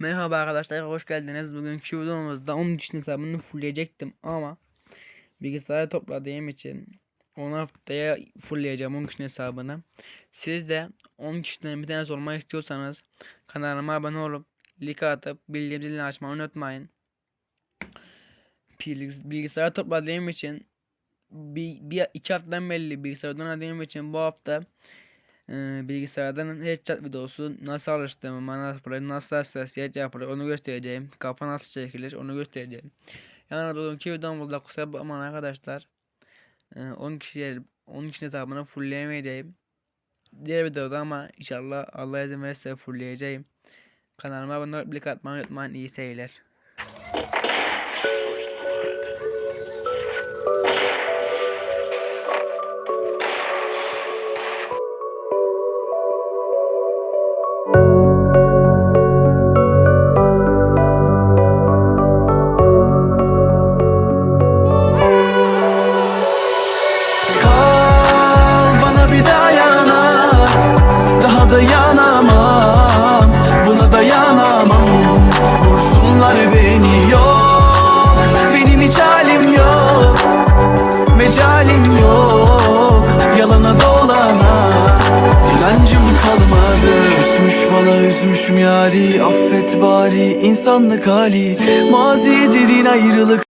Merhaba arkadaşlar hoş geldiniz. Bugünkü videomuzda onun için hesabını fullleyecektim ama bilgisayarı topladığım için 10 haftaya fullleyeceğim 10 kişinin hesabını. Siz de 10 kişiden bir tanesi olmak istiyorsanız kanalıma abone olup like atıp bildirim zilini açmayı unutmayın. Bilgis- Bilgisayarı topladığım için bir, bir iki haftadan belli bilgisayardan oynadığım için bu hafta ee, bilgisayardan headshot videosu nasıl alıştığımı, nasıl, nasıl ses yapılır onu göstereceğim. Kafa nasıl çekilir onu göstereceğim. Yani bugünkü videomuzda kusura bakmayın arkadaşlar. Ee, 10 kişiye 10 kişinin hesabını fullleyemeyeceğim. Diğer videoda ama inşallah Allah izin verirse fullleyeceğim. Kanalıma abone olup like atmayı unutmayın. İyi seyirler. Bana üzmüşüm yari Affet bari insanlık hali. Mazidir ayrılık